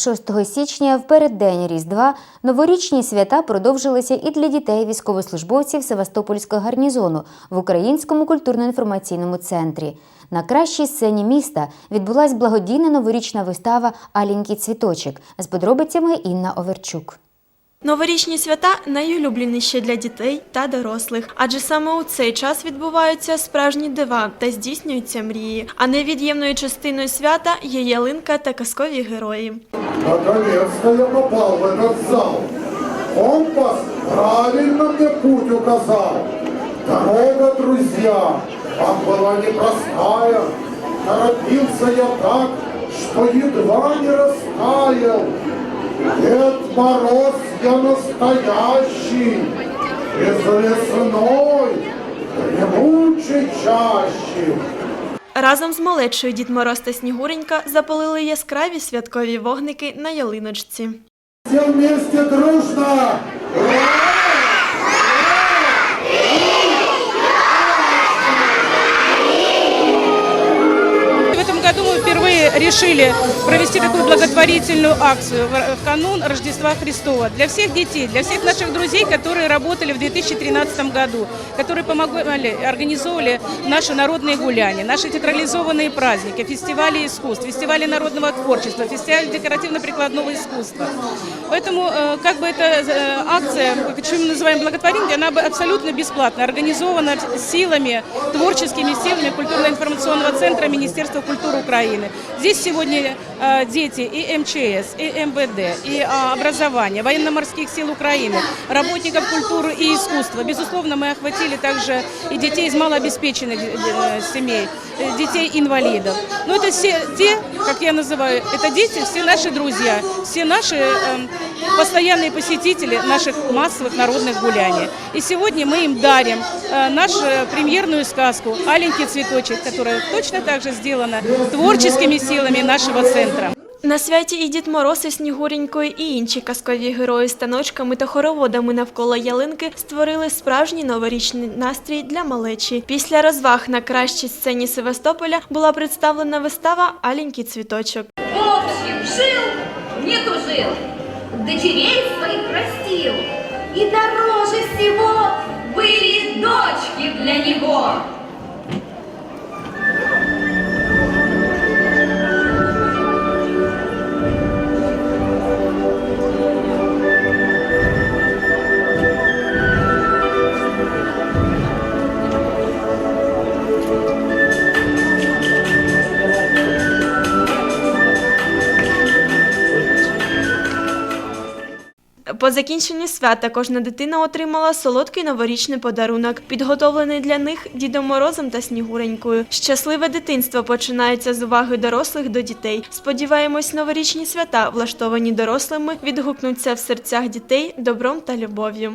6 січня, в переддень Різдва, новорічні свята продовжилися і для дітей військовослужбовців Севастопольського гарнізону в Українському культурно-інформаційному центрі. На кращій сцені міста відбулась благодійна новорічна вистава Алінький цвіточок з подробицями Інна Оверчук. Новорічні свята найулюбленіші для дітей та дорослих, адже саме у цей час відбуваються справжні дива та здійснюються мрії. А невід'ємною частиною свята є ялинка та казкові герої. Наконец-то я попал в этот зал. Компас правильно мне путь указал. Дорога, друзья, вам была непростая. Торопился я так, что едва не растаял. Дед Мороз я настоящий, из лесной, гремучей чащи. Разом з малечою Дід Мороз та Снігуренька запалили яскраві святкові вогники на ялиночці. Всі вместе дружно! В мы впервые решили провести такую благотворительную акцию в в канун Рождества Христова для всех детей, для всех наших друзей, которые работали в 2013 году, которые помогали, организовывали наши народные гуляния, наши театрализованные праздники, фестивали искусств, фестивали народного творчества, фестиваль декоративно-прикладного искусства. Поэтому э, как бы эта э, акция, почему мы называем благотворительной, она абсолютно бесплатно организована силами, творческими силами культурно-информационного центра Министерства культуры Украины. Здесь сегодня э, дети и МЧС, и МВД, и а, образование, военно-морских сил Украины, работников культуры и искусства. Безусловно, мы охватили также и детей из малообеспеченных э, семей, э, детей-инвалидов. Но это все те, как я называю, это дети, все наши друзья, все наши эм, постоянные посетители наших массовых народных гуляний. И сегодня мы им дарим э, нашу премьерную сказку «Аленький цветочек», которая точно так же сделана творческими силами нашего центра. На святі і Дід Мороз, і Снігуренькою, і інші казкові герої з таночками та хороводами навколо ялинки створили справжній новорічний настрій для малечі. Після розваг на кращій сцені Севастополя була представлена вистава Аленький цвіточок. В общем, жил, не тужил, дочерей своих простил. И дороже всего были дочки для него. По закінченні свята кожна дитина отримала солодкий новорічний подарунок, підготовлений для них Дідом Морозом та Снігуренькою. Щасливе дитинство починається з уваги дорослих до дітей. Сподіваємось, новорічні свята, влаштовані дорослими, відгукнуться в серцях дітей добром та любов'ю.